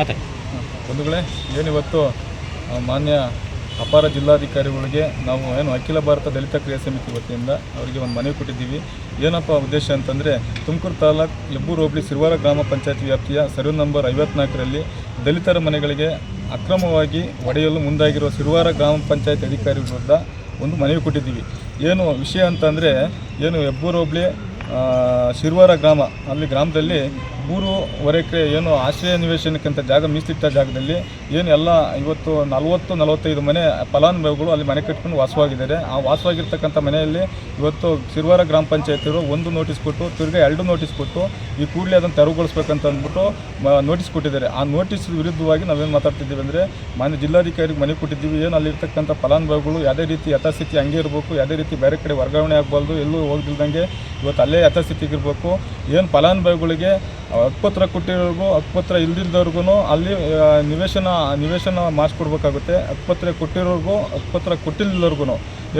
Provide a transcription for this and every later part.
ಮಾತಾಡಿ ಬಂಧುಗಳೇ, ಏನಿವತ್ತು ಮಾನ್ಯ ಅಪಾರ ಜಿಲ್ಲಾಧಿಕಾರಿಗಳಿಗೆ ನಾವು ಏನು ಅಖಿಲ ಭಾರತ ದಲಿತ ಕ್ರಿಯಾ ಸಮಿತಿ ವತಿಯಿಂದ ಅವರಿಗೆ ಒಂದು ಮನವಿ ಕೊಟ್ಟಿದ್ದೀವಿ. ಏನಪ್ಪ ಉದ್ದೇಶ ಅಂತಂದರೆ, ತುಮಕೂರು ತಾಲೂಕು ಹೆಬ್ಬೂರು ಹೋಬಳಿ ಸಿರುವಾರ ಗ್ರಾಮ ಪಂಚಾಯತ್ ವ್ಯಾಪ್ತಿಯ ಸರ್ವೆ ನಂಬರ್ ಐವತ್ನಾಲ್ಕರಲ್ಲಿ ದಲಿತರ ಮನೆಗಳಿಗೆ ಅಕ್ರಮವಾಗಿ ಒಡೆಯಲು ಮುಂದಾಗಿರುವ ಸಿರುವಾರ ಗ್ರಾಮ ಪಂಚಾಯತ್ ಅಧಿಕಾರಿ ವಿರುದ್ಧ ಒಂದು ಮನವಿ ಕೊಟ್ಟಿದ್ದೀವಿ. ಏನು ವಿಷಯ ಅಂತಂದರೆ, ಏನು ಹೆಬ್ಬೂರು ಹೋಬಳಿ ಶಿರ್ವಾರ ಗ್ರಾಮ, ಅಲ್ಲಿ ಗ್ರಾಮದಲ್ಲಿ ಮೂರುವರೆ ಎಕರೆ ಏನು ಆಶ್ರಯ ನಿವೇಶನಕ್ಕಿಂತ ಜಾಗ, ಮೀಸಲಿಟ್ಟ ಜಾಗದಲ್ಲಿ ಏನು ಎಲ್ಲ ಇವತ್ತು ನಲವತ್ತು, ನಲವತ್ತೈದು ಮನೆ ಫಲಾನುಭವಿಗಳು ಅಲ್ಲಿ ಮನೆ ಕಟ್ಕೊಂಡು ವಾಸವಾಗಿದ್ದಾರೆ. ಆ ವಾಸವಾಗಿರ್ತಕ್ಕಂಥ ಮನೆಯಲ್ಲಿ ಇವತ್ತು ಶಿರ್ವಾರ ಗ್ರಾಮ ಪಂಚಾಯಿತಿಯವರು ಒಂದು ನೋಟಿಸ್ ಕೊಟ್ಟು, ತಿರ್ಗಾ ಎರಡು ನೋಟಿಸ್ ಕೊಟ್ಟು, ಈ ಕೂಡಲೇ ಅದನ್ನು ತೆರವುಗೊಳಿಸ್ಬೇಕಂತ ಅಂದ್ಬಿಟ್ಟು ನೋಟಿಸ್ ಕೊಟ್ಟಿದ್ದಾರೆ. ಆ ನೋಟಿಸ್ ವಿರುದ್ಧವಾಗಿ ನಾವೇನು ಮಾತಾಡ್ತಿದ್ದೀವಿ ಅಂದರೆ, ಮಾನ್ಯ ಜಿಲ್ಲಾಧಿಕಾರಿಗೆ ಮನೆ ಕೊಟ್ಟಿದ್ದೀವಿ. ಏನು ಅಲ್ಲಿರ್ತಕ್ಕಂಥ ಫಲಾನುಭವಿಗಳು ಯಾವುದೇ ರೀತಿ ಯಥಾಸ್ಥಿತಿ ಹಂಗೆ ಇರಬೇಕು, ಯಾವುದೇ ರೀತಿ ಬೇರೆ ಕಡೆ ವರ್ಗಾವಣೆ ಆಗಬಾರ್ದು, ಎಲ್ಲೂ ಹೋಗ್ದಿಲ್ದಂಗೆ ಇವತ್ತು ಅಲ್ಲೇ ಯಥಾಸ್ಥಿತಿಗೆ ಇರಬೇಕು ಏನು ಫಲಾನುಭವಿಗಳಿಗೆ ಹಕ್ಕುಪತ್ರ ಕೊಟ್ಟಿರೋರ್ಗೂ ಹಕ್ಕುಪತ್ರ ಇಲ್ದಿದ್ದವ್ರಿಗೂ ಅಲ್ಲಿ ನಿವೇಶನ ನಿವೇಶನ ಮಾಡಿಸ್ಕೊಡ್ಬೇಕಾಗುತ್ತೆ. ಹಕ್ಕುಪತ್ರ ಕೊಟ್ಟಿರೋರ್ಗು ಹಕ್ಕುಪತ್ರ ಕೊಟ್ಟಿಲ್ಲದವ್ರಿಗೂ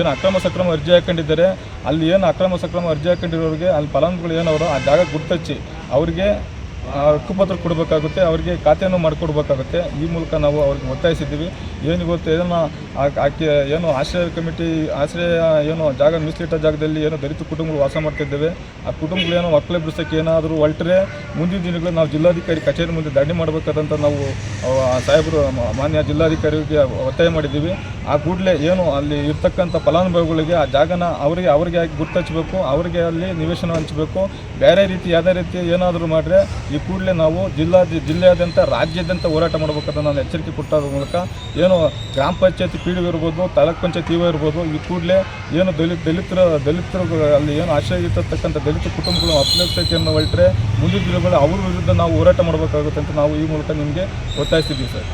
ಏನು ಅಕ್ರಮ ಸಕ್ರಮ ಅರ್ಜಿ ಹಾಕೊಂಡಿದ್ದಾರೆ, ಅಲ್ಲಿ ಏನು ಅಕ್ರಮ ಸಕ್ರಮ ಅರ್ಜಿ ಹಾಕೊಂಡಿರೋರಿಗೆ, ಅಲ್ಲಿ ಫಲಾನುಭವಿಗಳು ಏನವರು ಆ ಜಾಗ ಗುರ್ತಚ್ಚಿ ಅವರಿಗೆ ಹಕ್ಕುಪತ್ರ ಕೊಡಬೇಕಾಗುತ್ತೆ, ಅವರಿಗೆ ಖಾತೆಯನ್ನು ಮಾಡಿಕೊಡ್ಬೇಕಾಗುತ್ತೆ. ಈ ಮೂಲಕ ನಾವು ಅವ್ರಿಗೆ ಒತ್ತಾಯಿಸಿದ್ದೀವಿ. ಏನು ಗೊತ್ತು ಆ- ಆಕೆ ಏನು ಆಶ್ರಯ ಕಮಿಟಿ, ಆಶ್ರಯ ಏನು ಜಾಗ ಮೀಸಲಿಟ್ಟ ಜಾಗದಲ್ಲಿ ಏನು ದಲಿತ ಕುಟುಂಬಗಳು ವಾಸ ಮಾಡ್ತಿದ್ದೇವೆ. ಆ ಕುಟುಂಬಗಳು ಏನೋ ಒಕ್ಕಲೆ ಬಿಡಿಸೋಕ್ಕೆ ಏನಾದರೂ ಹೊರಟ್ರೆ ಮುಂದಿನ ದಿನಗಳು ನಾವು ಜಿಲ್ಲಾಧಿಕಾರಿ ಕಚೇರಿ ಮುಂದೆ ದಂಡೆ ಮಾಡಬೇಕಾದಂಥ ನಾವು ಸಾಹೇಬರು ಮಾನ್ಯ ಜಿಲ್ಲಾಧಿಕಾರಿಗೆ ಒತ್ತಾಯ ಮಾಡಿದ್ದೀವಿ. ಆ ಕೂಡಲೇ ಏನು ಅಲ್ಲಿ ಇರ್ತಕ್ಕಂಥ ಫಲಾನುಭವಿಗಳಿಗೆ ಆ ಜಾಗನ ಅವರಿಗೆ ಅವರಿಗೆ ಗುರ್ತಚ್ಚಬೇಕು ಅವರಿಗೆ ಅಲ್ಲಿ ನಿವೇಶನ ಹಂಚಬೇಕು. ಬೇರೆ ರೀತಿ, ಯಾವುದೇ ರೀತಿ ಏನಾದರೂ ಮಾಡಿದ್ರೆ ಈ ಕೂಡಲೇ ನಾವು ಜಿಲ್ಲಾ ಜಿಲ್ಲೆಯಾದ್ಯಂತ ರಾಜ್ಯಾದ್ಯಂತ ಹೋರಾಟ ಮಾಡಬೇಕಂತ ನಾನು ಎಚ್ಚರಿಕೆ ಕೊಟ್ಟಾದ ಮೂಲಕ ಏನು ಗ್ರಾಮ ಪಂಚಾಯತಿ ಪಿ ಡಿ ಇರ್ಬೋದು, ತಾಲೂಕ್ ಪಂಚಾಯತ್ ಇವ ಇರ್ಬೋದು, ಈ ಕೂಡಲೇ ಏನು ದಲಿತ ದಲಿತರ ದಲಿತರು ಅಲ್ಲಿ ಏನು ಆಶ್ರಯ ಇರ್ತಕ್ಕಂಥ ದಲಿತ ಕುಟುಂಬಗಳು ಅಪ್ಲಕ್ಷತೆಯನ್ನು ಹೊರಟ್ರೆ ಮುಂದಿನ ದಿನಗಳಲ್ಲಿ ಅವ್ರ ವಿರುದ್ಧ ನಾವು ಹೋರಾಟ ಮಾಡಬೇಕಾಗುತ್ತೆ ಅಂತ ನಾವು ಈ ಮೂಲಕ ನಿಮಗೆ ಒತ್ತಾಯಿಸ್ತಿದ್ದೀವಿ ಸರ್.